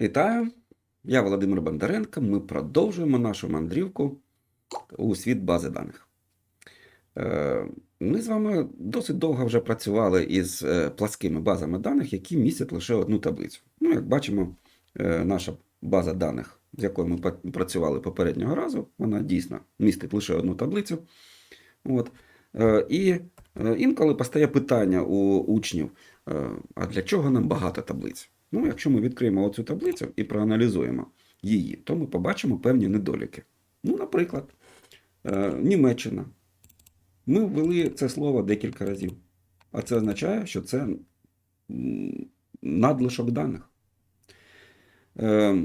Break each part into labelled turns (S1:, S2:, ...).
S1: Вітаю! Я Володимир Бондаренко. Ми продовжуємо нашу мандрівку у світ бази даних. Е, Ми з вами досить довго вже працювали із е, пласкими базами даних, які містять лише одну таблицю. Ну, як бачимо, е, наша база даних, з якою ми працювали попереднього разу, вона дійсно містить лише одну таблицю. От. І інколи постає питання у учнів: а для чого нам багато таблиць? Ну, якщо ми відкриємо оцю таблицю і проаналізуємо її, то ми побачимо певні недоліки. Ну, наприклад, е, Німеччина. Ми ввели це слово декілька разів. А це означає, що це надлишок даних. Е,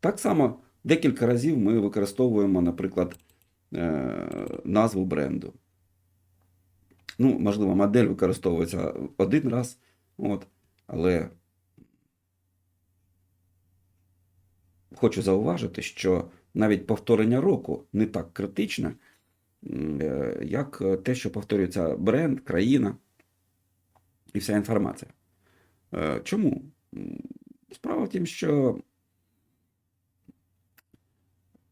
S1: Так само декілька разів ми використовуємо, наприклад, е, назву бренду. Ну, можливо, модель використовується один раз, от, але хочу зауважити, що навіть повторення року не так критичне, е, як те, що повторюється бренд, країна і вся інформація. Е, Чому? Справа в тім, що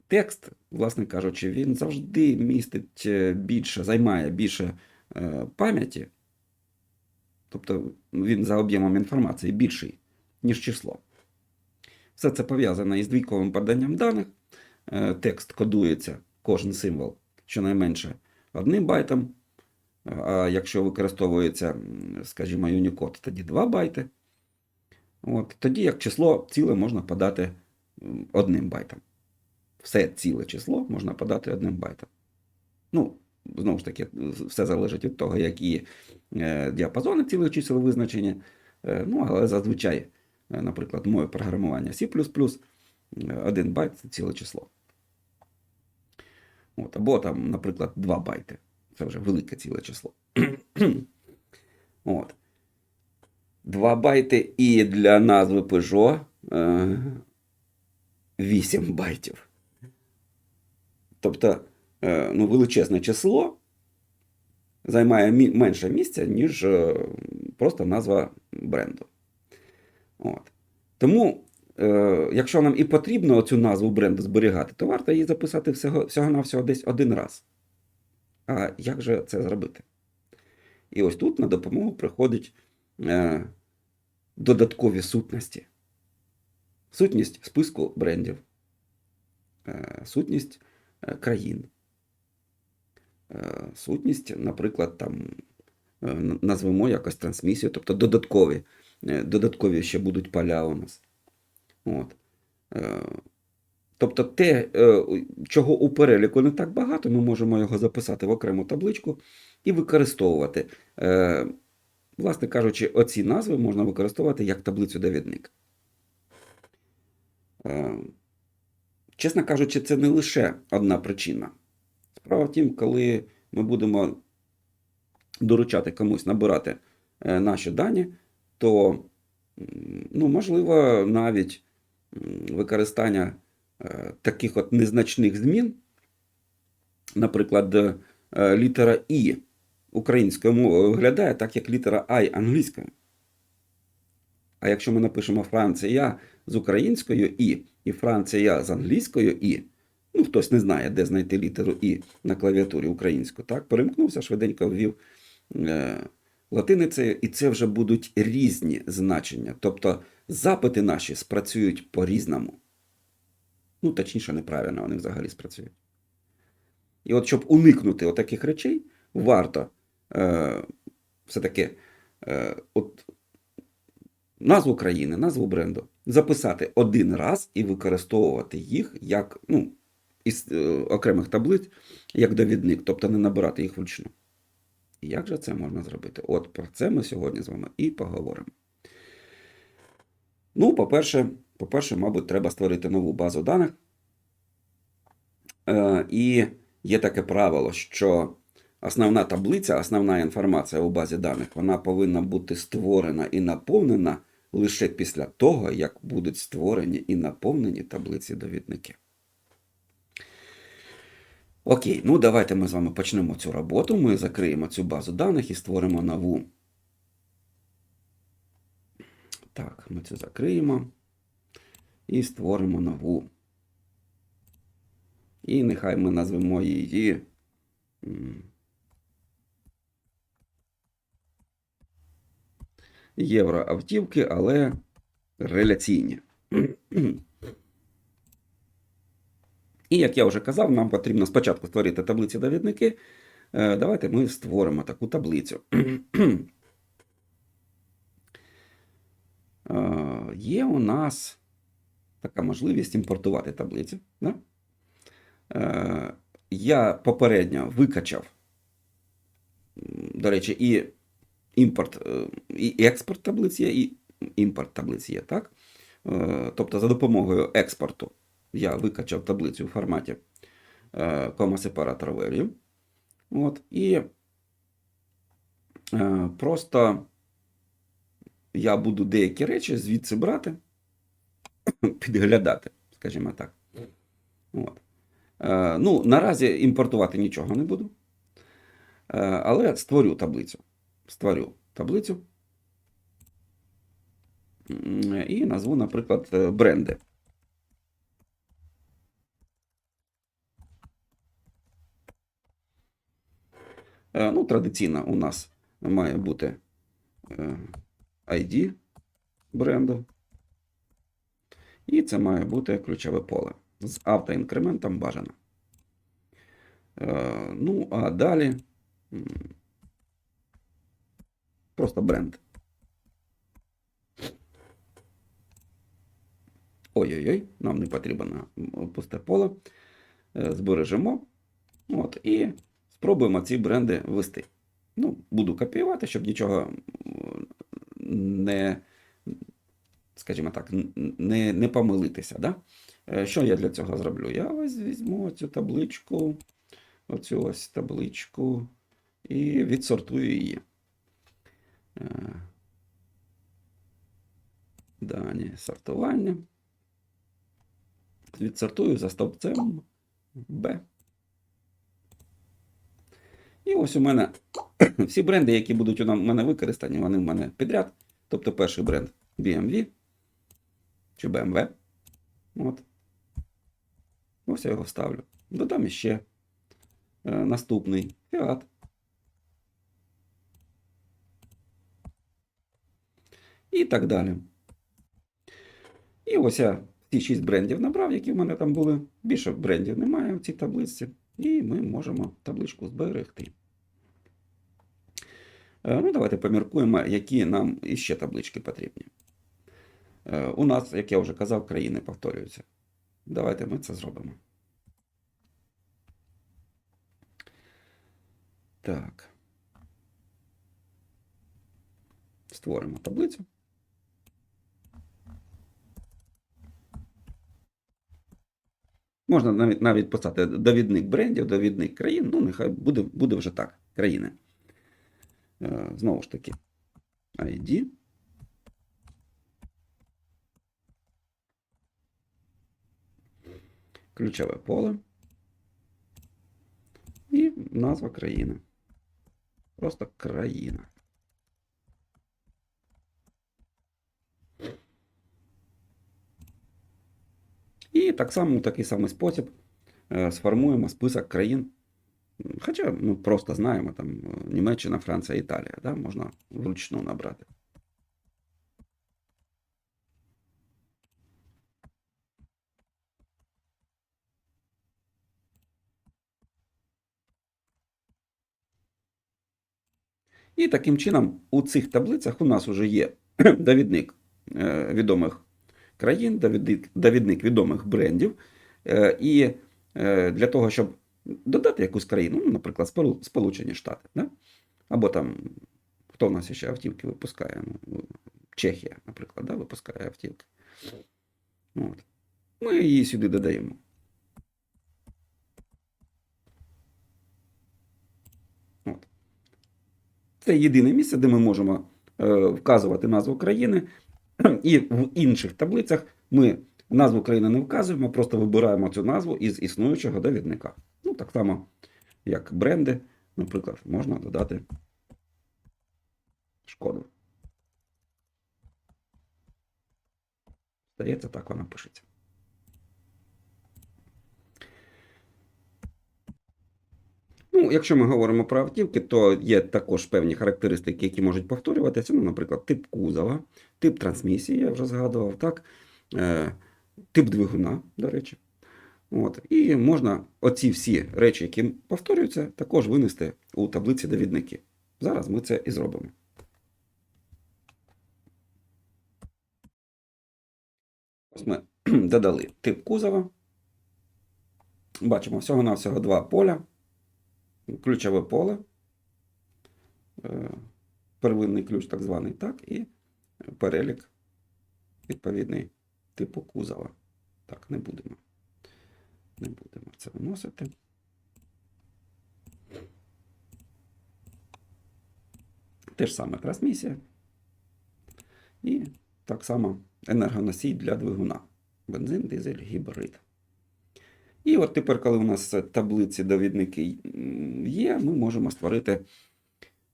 S1: текст, власне кажучи, він завжди містить е, більше, займає більше е, пам'яті, тобто він за об'ємом інформації більший, ніж число. Все це пов'язано із двійковим поданням даних. Е, Текст кодується, кожен символ щонайменше одним байтом. А якщо використовується, скажімо, Unicode, тоді 2 байти. От, тоді як число ціле можна подати одним байтом. Все ціле число можна подати одним байтом. Ну, знову ж таки, все залежить від того, які е, діапазони цілих чисел визначені. Е, ну, але зазвичай, е, наприклад, моє програмування C, е, один байт це ціле число. От, або там, наприклад, 2 байти. Це вже велике ціле число. От. 2 байти і для назви Peugeot е, 8 байтів. Тобто, ну, величезне число займає менше місця, ніж е, просто назва бренду. От. Тому, е, якщо нам і потрібно цю назву бренду зберігати, то варто її записати всього, всього-навсього десь один раз. А як же це зробити? І ось тут на допомогу приходять е, додаткові сутності. Сутність списку брендів, е, сутність е, країн, е, сутність, наприклад, там, е, назвемо якось трансмісію, тобто додаткові, е, додаткові ще будуть поля у нас. От. Е, Тобто те, е, чого у переліку не так багато, ми можемо його записати в окрему табличку і використовувати. Е, Власне кажучи, оці назви можна використовувати як таблицю-довідник. Е, Чесно кажучи, це не лише одна причина. Справа в тім, коли ми будемо доручати комусь набирати е, наші дані, то, ну, можливо, навіть використання е, таких от незначних змін, наприклад, е, літера І українською мовою виглядає так, як літера I англійською. А якщо ми напишемо Франція з українською І і Франція з англійською І, ну хтось не знає, де знайти літеру І на клавіатурі українську, так, перемкнувся, швиденько ввів е, латиницею, і це вже будуть різні значення. Тобто запити наші спрацюють по-різному. Ну, точніше, неправильно, вони взагалі спрацюють. І от щоб уникнути отаких речей, варто е, все-таки е, от, назву країни, назву бренду записати один раз і використовувати їх як ну, із е, окремих таблиць як довідник, тобто не набирати їх вручну. Як же це можна зробити? От про це ми сьогодні з вами і поговоримо. Ну, по-перше, по-перше, мабуть, треба створити нову базу даних. Е, і є таке правило, що основна таблиця, основна інформація у базі даних, вона повинна бути створена і наповнена лише після того, як будуть створені і наповнені таблиці довідники. Окей, ну давайте ми з вами почнемо цю роботу. Ми закриємо цю базу даних і створимо нову. Так, ми це закриємо. і створимо нову. І нехай ми назвемо її. Євроавтівки, але реляційні. І як я вже казав, нам потрібно спочатку створити таблиці довідники. Е, Давайте ми створимо таку таблицю. Е, Є у нас така можливість імпортувати таблиці. Да? Е, Я попередньо викачав, до речі, і імпорт, і експорт таблиць є, і імпорт таблиць є, так? Тобто за допомогою експорту я викачав таблицю у форматі е, сепаратор value. От, і е, просто я буду деякі речі звідси брати, підглядати, скажімо так. От. Е, ну, наразі імпортувати нічого не буду. Е, але створю таблицю. Створю таблицю. І назву, наприклад, е, бренди. Ну, традиційно у нас має бути е, ID бренду. І це має бути ключове поле з автоінкрементом бажано. Е, Ну, а далі просто бренд. Ой-ой-ой, нам не потрібно пусте поле. Е, Збережемо. От, і спробуємо ці бренди ввести. Ну, буду копіювати, щоб нічого не, скажімо так, не, не помилитися. Да? Е, Що я для цього зроблю? Я ось візьму цю табличку, оцю ось табличку і відсортую її. Е, Дані сортування. Відсортую за стовпцем B. І ось у мене всі бренди, які будуть у мене використані, вони в мене підряд. Тобто перший бренд BMW чи BMW. От. Ось я його ставлю. Додам іще е, наступний Fiat. І так далі. І ось я ці 6 брендів набрав, які в мене там були. Більше брендів немає в цій таблиці. І ми можемо табличку зберегти. Е, Ну, давайте поміркуємо, які нам іще таблички потрібні. Е, У нас, як я вже казав, країни повторюються. Давайте ми це зробимо. Так. Створимо таблицю. Можна навіть навіть писати довідник брендів, довідник країн. Ну, нехай буде, буде вже так. Країни. Е, Знову ж таки, ID. Ключове поле. І назва країни. Просто країна. І так само, в такий самий спосіб е, сформуємо список країн. Хоча ми просто знаємо там е, Німеччина, Франція, Італія. Да? Можна вручну набрати. І таким чином у цих таблицях у нас вже є довідник е, відомих країн, довідник, відомих брендів. Е, І е, для того, щоб додати якусь країну, ну, наприклад, Сполучені Штати, да? або там, хто в нас ще автівки випускає? Ну, Чехія, наприклад, да, випускає автівки. От. Ми її сюди додаємо. От. Це єдине місце, де ми можемо е, вказувати назву країни. І в інших таблицях ми назву країни не вказуємо, просто вибираємо цю назву із існуючого довідника. Ну, так само, як бренди, наприклад, можна додати шкоду. Здається, так вона пишеться. Ну, якщо ми говоримо про автівки, то є також певні характеристики, які можуть повторюватися. Ну, наприклад, тип кузова, тип трансмісії, я вже згадував, так? Е, тип двигуна, до речі. От. І можна оці всі речі, які повторюються, також винести у таблиці довідники. Зараз ми це і зробимо. Ось ми додали тип кузова. Бачимо всього-навсього два поля. Ключове поле. Е, Первинний ключ, так званий, так, і перелік відповідний типу кузова. Так, не будемо. Не будемо це виносити. Те ж саме трансмісія. І так само енергоносій для двигуна. Бензин, дизель, гібрид. І от тепер, коли у нас таблиці довідники є, ми можемо створити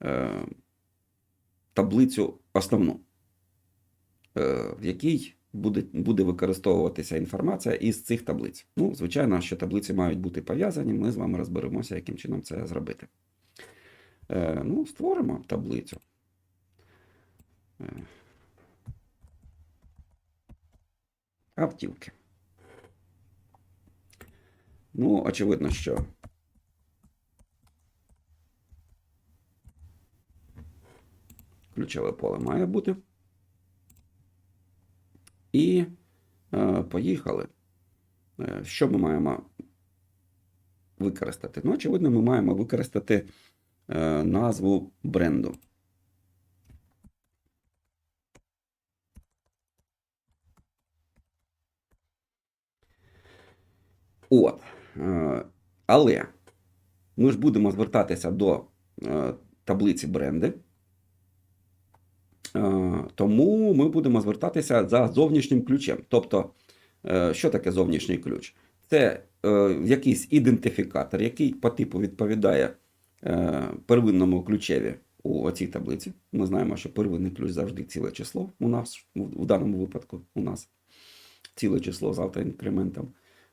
S1: е, таблицю основну, е, в якій буде, буде використовуватися інформація із цих таблиць. Ну, звичайно, що таблиці мають бути пов'язані, ми з вами розберемося, яким чином це зробити. Е, ну, створимо таблицю. Е, автівки. Ну, очевидно, що ключове поле має бути. І е, поїхали. Е, що ми маємо використати? Ну, очевидно, ми маємо використати е, назву бренду. От. Е, Але ми ж будемо звертатися до е, таблиці бренди. Е, Тому ми будемо звертатися за зовнішнім ключем. Тобто, що таке зовнішній ключ? Це якийсь ідентифікатор, який по типу відповідає первинному ключеві у цій таблиці. Ми знаємо, що первинний ключ завжди ціле число. У нас в даному випадку у нас ціле число з автоінкрементом.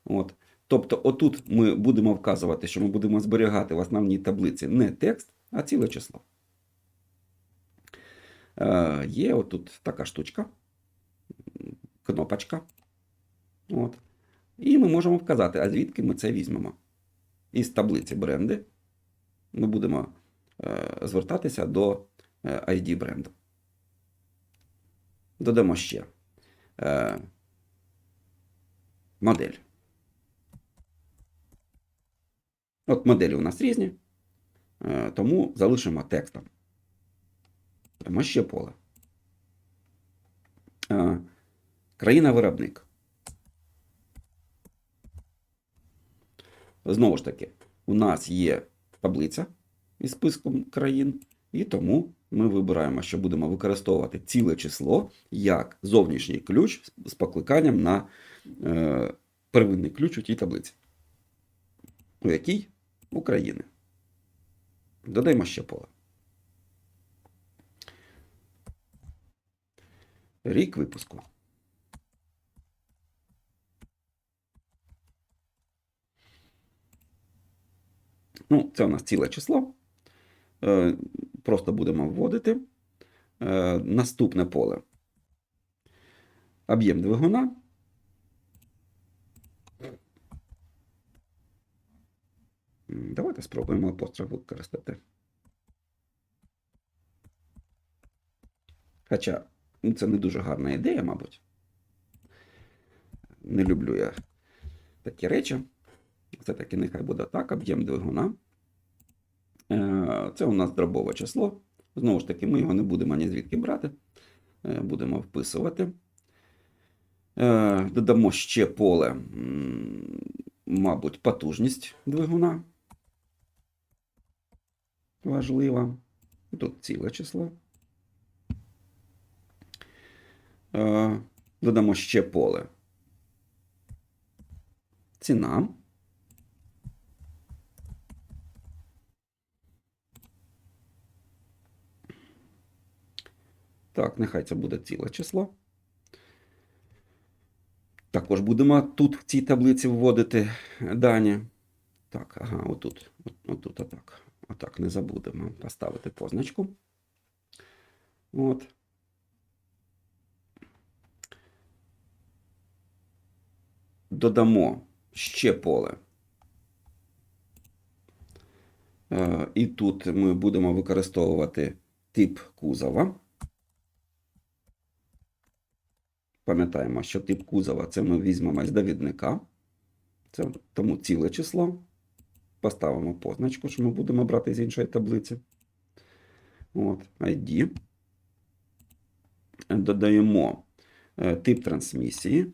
S1: От. Тобто, отут ми будемо вказувати, що ми будемо зберігати в основній таблиці не текст, а ціле число. Е, Є отут така штучка, кнопочка. От. І ми можемо вказати, а звідки ми це візьмемо. Із таблиці бренди ми будемо е, звертатися до е, ID бренду. Додамо ще е, модель. От моделі у нас різні, е, тому залишимо текстом. Додамо ще поле. Е, Країна-виробник. Знову ж таки, у нас є таблиця із списком країн, і тому ми вибираємо, що будемо використовувати ціле число як зовнішній ключ з покликанням на е, первинний ключ у тій таблиці. У якій України. Додаємо ще поле. Рік випуску. Ну, це у нас ціле число. Е, Просто будемо вводити. Е, Наступне поле. Об'єм двигуна. Давайте спробуємо апостроф використати. Хоча ну, це не дуже гарна ідея, мабуть. Не люблю я такі речі. Все-таки нехай буде так, об'єм двигуна. Е, Це у нас дробове число. Знову ж таки, ми його не будемо ні звідки брати. Е, Будемо вписувати. Е, Додамо ще поле, мабуть, потужність двигуна. Важливо. Тут ціле число. Е, Додамо ще поле. Ціна. Так, нехай це буде ціле число. також будемо тут в цій таблиці вводити дані. Так, ага, отут. От, отут, отак. Отак, не забудемо поставити позначку. От. Додамо ще поле. Е, І тут ми будемо використовувати тип кузова. Пам'ятаємо, що тип кузова це ми візьмемо з довідника. Це тому ціле число. Поставимо позначку, що ми будемо брати з іншої таблиці. От, ID. Додаємо е, тип трансмісії.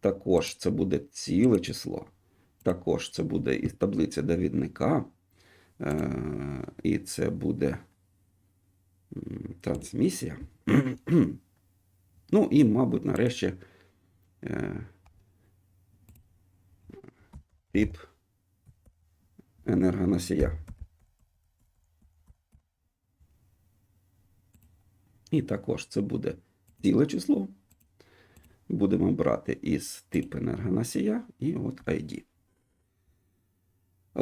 S1: Також це буде ціле число. Також це буде із таблиці довідника. Е, І це буде трансмісія. Ну і, мабуть, нарешті е, тип енергоносія. І також це буде ціле число. Будемо брати із типу енергоносія і от ID.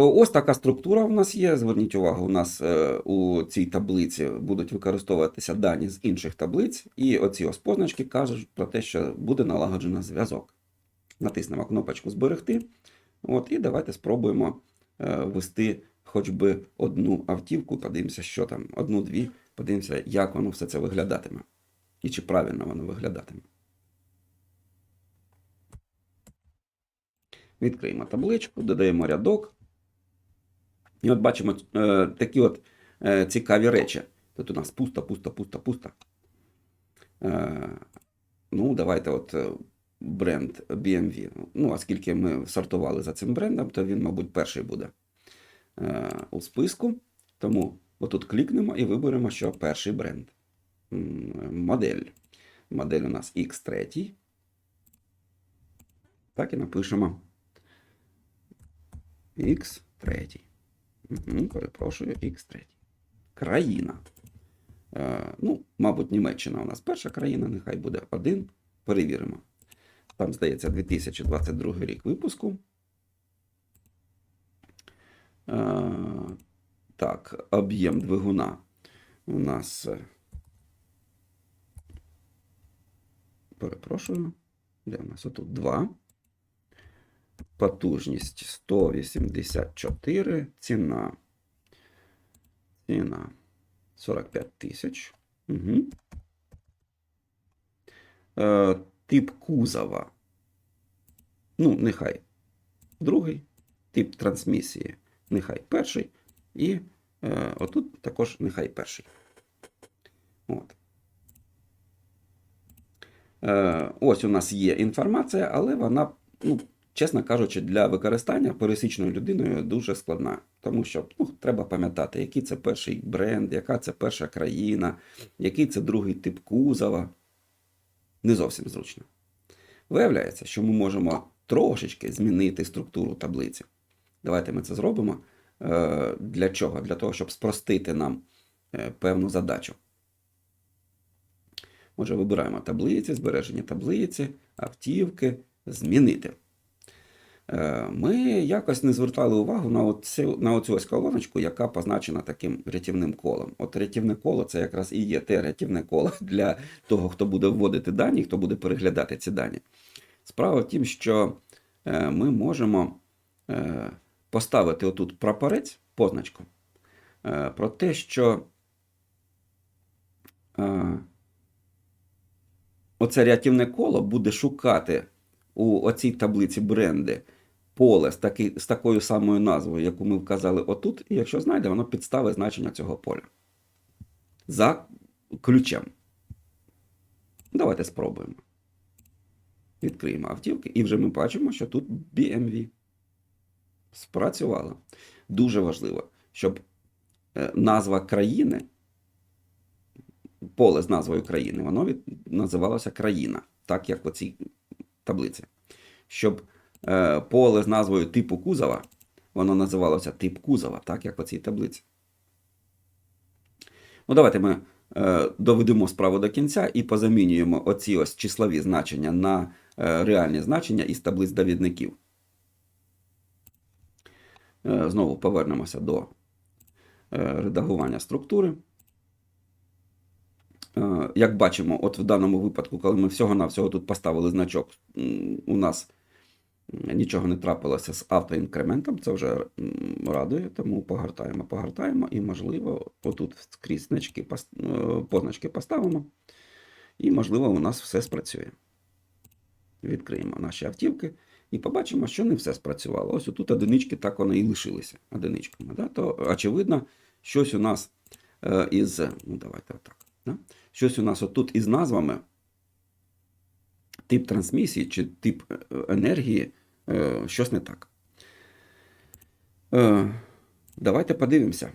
S1: Ось така структура в нас є. Зверніть увагу, у нас е, у цій таблиці будуть використовуватися дані з інших таблиць, і оці ось позначки кажуть про те, що буде налагоджено зв'язок. Натиснемо кнопочку Зберегти. От, і давайте спробуємо е, ввести хоч би одну автівку, подивимося, що там, одну-дві, подивимося, як воно все це виглядатиме. І чи правильно воно виглядатиме. Відкриємо табличку, додаємо рядок. І от бачимо е, такі от е, цікаві речі. Тут у нас пусто, пусто, пусто, пусто. Е, ну, давайте от е, бренд BMW. Ну, оскільки ми сортували за цим брендом, то він, мабуть, перший буде е, у списку. Тому отут клікнемо і виберемо, що перший бренд. Модель. Модель у нас X3. Так і напишемо. X3. Перепрошую, X3. Країна. Е, ну, мабуть, Німеччина у нас перша країна, нехай буде один. Перевіримо. Там, здається, 2022 рік випуску. Е, так, об'єм двигуна у нас. е, Перепрошую. Де у нас отут 2. Потужність 184. Ціна. Ціна 45 тисяч. Угу. Е, тип кузова. Ну, нехай другий. Тип трансмісії. Нехай перший. І е, отут також нехай перший. От. Е, ось у нас є інформація, але вона, ну, чесно кажучи, для використання пересічною людиною дуже складна. Тому що ну, треба пам'ятати, який це перший бренд, яка це перша країна, який це другий тип кузова. Не зовсім зручно. Виявляється, що ми можемо трошечки змінити структуру таблиці. Давайте ми це зробимо. Е, Для чого? Для того, щоб спростити нам е, певну задачу. Отже, вибираємо таблиці, збереження таблиці, автівки, змінити. Е, Ми якось не звертали увагу на оцю, на оцю ось колоночку, яка позначена таким рятівним колом. От рятівне коло це якраз і є те рятівне коло для того, хто буде вводити дані, хто буде переглядати ці дані. Справа в тім, що е, ми можемо е, поставити отут прапорець, позначку, про те, що оце рятівне коло буде шукати у оцій таблиці бренди поле з, таки, з такою самою назвою, яку ми вказали отут, і якщо знайде, воно підставить значення цього поля. За ключем. Давайте спробуємо. Відкриємо автівки, і вже ми бачимо, що тут BMW. Спрацювало. Дуже важливо, щоб е, назва країни, поле з назвою країни, воно від, називалося країна, так як в цій таблиці. Щоб поле з назвою типу кузова, воно називалося тип кузова, так як в цій таблиці. Ну, давайте ми е, доведемо справу до кінця і позамінюємо оці ось числові значення на е, реальні значення із таблиць довідників. Е, Знову повернемося до е, редагування структури. Е, Як бачимо, от в даному випадку, коли ми всього-навсього тут поставили значок, у нас нічого не трапилося з автоінкрементом, це вже радує, тому погортаємо, погортаємо і, можливо, отут скрізь е, позначки поставимо, і, можливо, у нас все спрацює. Відкриємо наші автівки і побачимо, що не все спрацювало. Ось тут одинички так вони і лишилися одиничками. Да? То, очевидно, щось у нас е, із. Ну, давайте отак. Да? Щось у нас отут із назвами, тип трансмісії чи тип е, енергії, е, щось не так. Е, давайте подивимося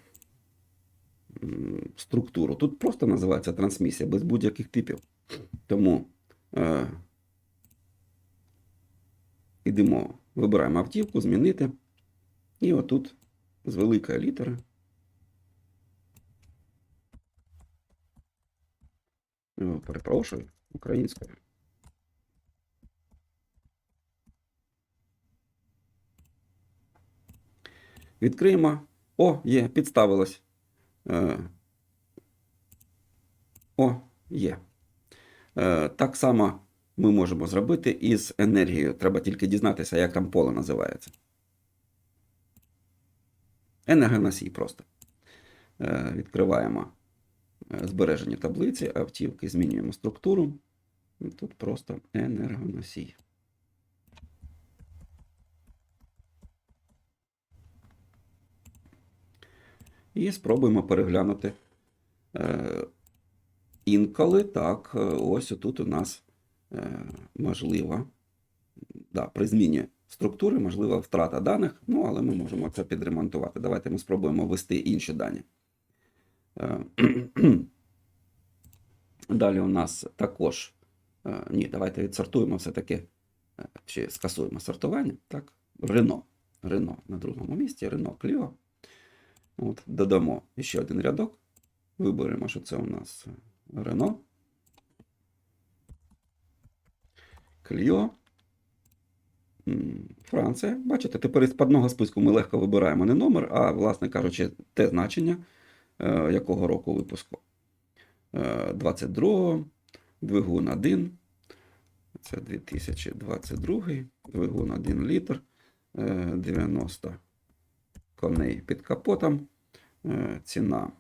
S1: структуру. Тут просто називається трансмісія без будь-яких типів. Тому е, ідемо, вибираємо автівку, змінити. І отут з великої літери. Перепрошую, українською. Відкриємо. О, є, підставилось. Е, О, є. Е, Так само ми можемо зробити із енергією. Треба тільки дізнатися, як там поле називається. Енергоносій просто. Е, Відкриваємо збережені таблиці, автівки, змінюємо структуру. Тут просто енергоносій. І спробуємо переглянути. Е, Інколи так, е, ось тут у нас е, можливо, да, при зміні структури, можлива втрата даних, ну, але ми можемо це підремонтувати. Давайте ми спробуємо ввести інші дані. Далі у нас також. Ні, давайте відсортуємо все-таки, чи скасуємо сортування. Так, Рено. Рено на другому місці, Рено Кліо. От, додамо ще один рядок. Виберемо, що це у нас Рено. Кліо. Франція. Бачите, тепер із складного списку ми легко вибираємо не номер, а, власне кажучи, те значення, е, якого року випуску. Е, 22-го, двигун 1. Це 2022, двигун 1 літр, е, 90 коней під капотом. Е, Ціна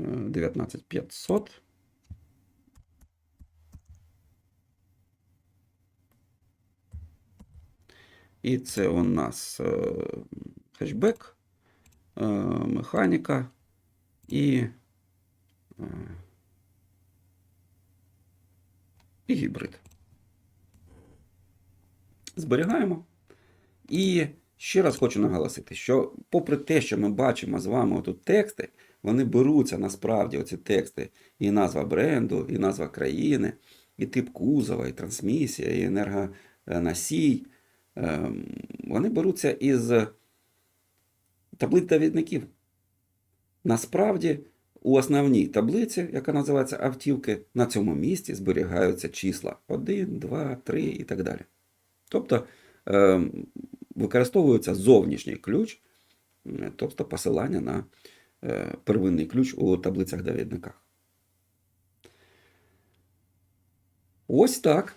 S1: е, 19500. І це у нас е, хетчбек, е, механіка і, е, і гібрид. Зберігаємо. І ще раз хочу наголосити, що попри те, що ми бачимо з вами тут тексти, вони беруться насправді оці тексти, і назва бренду, і назва країни, і тип кузова, і трансмісія, і енергоносій. Ем, Вони беруться із таблиць довідників. Насправді, у основній таблиці, яка називається автівки, на цьому місці зберігаються числа 1, 2, 3 і так далі. Тобто використовується зовнішній ключ, тобто посилання на е, первинний ключ у таблицях довідниках. Ось так.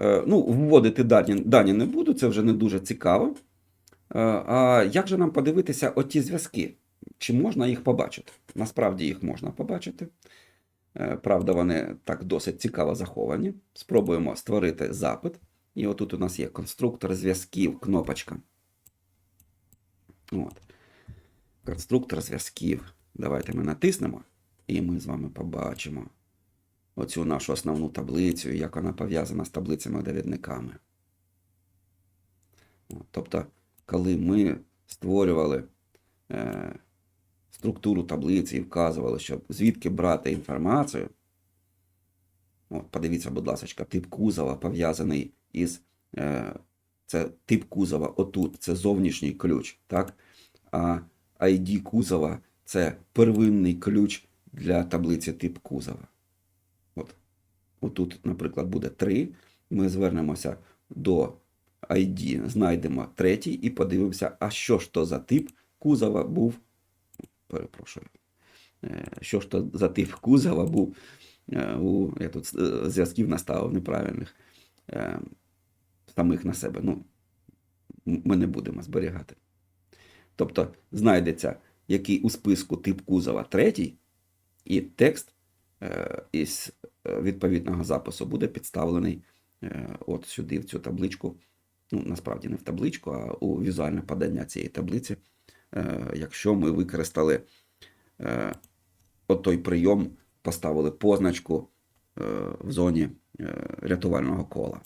S1: Е, Ну, вводити дані, дані не буду, це вже не дуже цікаво. Е, А як же нам подивитися оті зв'язки? Чи можна їх побачити? Насправді їх можна побачити. Правда, вони так досить цікаво заховані. Спробуємо створити запит. І отут у нас є конструктор зв'язків, кнопочка. От. Конструктор зв'язків. Давайте ми натиснемо, і ми з вами побачимо оцю нашу основну таблицю, як вона пов'язана з таблицями-довідниками. Тобто, коли ми створювали е, структуру таблиці і вказували, що звідки брати інформацію, от, подивіться, будь ласка, тип кузова пов'язаний із. Е, це тип кузова отут, це зовнішній ключ, так? А ID кузова це первинний ключ для таблиці тип кузова. От. Отут, наприклад, буде 3. Ми звернемося до ID, знайдемо третій і подивимося, а що ж то за тип кузова був. Перепрошую. Е, Що ж то за тип кузова був е, я тут зв'язків наставив неправильних самих на себе. Ну, ми не будемо зберігати. Тобто знайдеться, який у списку тип кузова третій, і текст е, із е, відповідного запису буде підставлений е, от сюди, в цю табличку. Ну, насправді не в табличку, а у візуальне подання цієї таблиці, якщо ми використали той прийом, поставили позначку в зоні рятувального кола.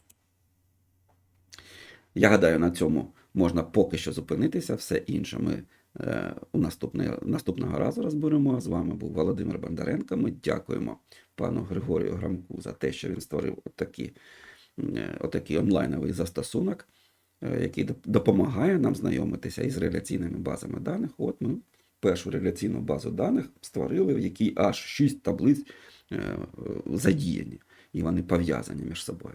S1: Я гадаю, на цьому можна поки що зупинитися. Все інше ми е, у наступний, наступного разу розберемо. З вами був Володимир Бондаренко. Ми дякуємо пану Григорію Грамку за те, що він створив отакі, е, отакий онлайновий застосунок, е, який допомагає нам знайомитися із реляційними базами даних. От ми першу реляційну базу даних створили, в якій аж 6 таблиць е, задіяні, і вони пов'язані між собою.